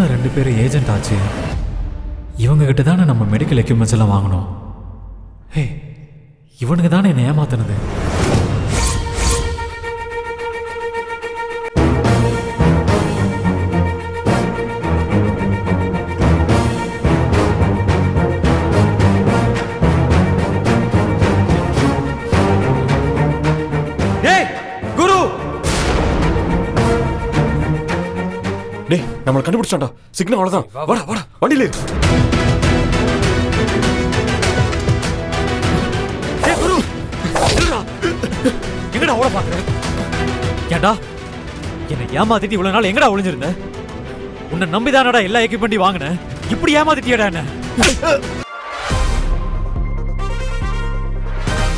ரெண்டு பேரும் ஏஜென்ட் ஆச்சு. இவங்க கிட்ட தானே நம்ம மெடிக்கல் எக்யூப்மெண்ட்ஸ் எல்லாம் வாங்கணும். ஹே இவனுங்க தானே என்னை ஏமாத்தினது? டேய் நம்மளை கண்டுபிடிச்சான்டா. சிக்னல் அவ்வளவுதான். வாடா வாடா வண்டியில. இரு. ஏய் குரு. நில்லுடா. எங்கடா ஓட பாக்குற ஏன்டா? என்னை ஏமாத்திட்டு இவ்வளவு நாள் எங்கடா ஒளிஞ்சிருந்த? உன்னை நம்பிதானடா எல்லா எக்யூப்மெண்ட்டையும் வாங்கினேன் இப்படி ஏமாத்திட்டியடா என்ன?